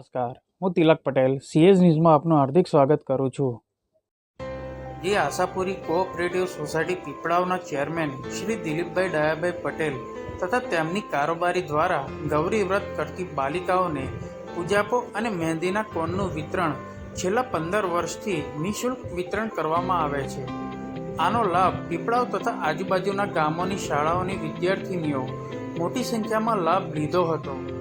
નમસ્કાર. હું તિલક પટેલ સીએસ ન્યૂઝમાં આપનું હાર્દિક સ્વાગત કરું છું. જે, આશાપુરી કોઓપરેટિવ સોસાયટી પીપળાવના ચેરમેન શ્રી દિલીપભાઈ દયાભાઈ પટેલ તથા તેમની કારોબારી દ્વારા ગૌરી વ્રત કરતી બાલિકાઓને પૂજાપો અને મહેંદીના કોનનું વિતરણ છેલ્લા પંદર વર્ષથી નિઃશુલ્ક વિતરણ કરવામાં આવે છે. આનો લાભ પીપળાવ તથા આજુબાજુના ગામોની શાળાઓની વિદ્યાર્થીનીઓ મોટી સંખ્યામાં લાભ લીધો હતો.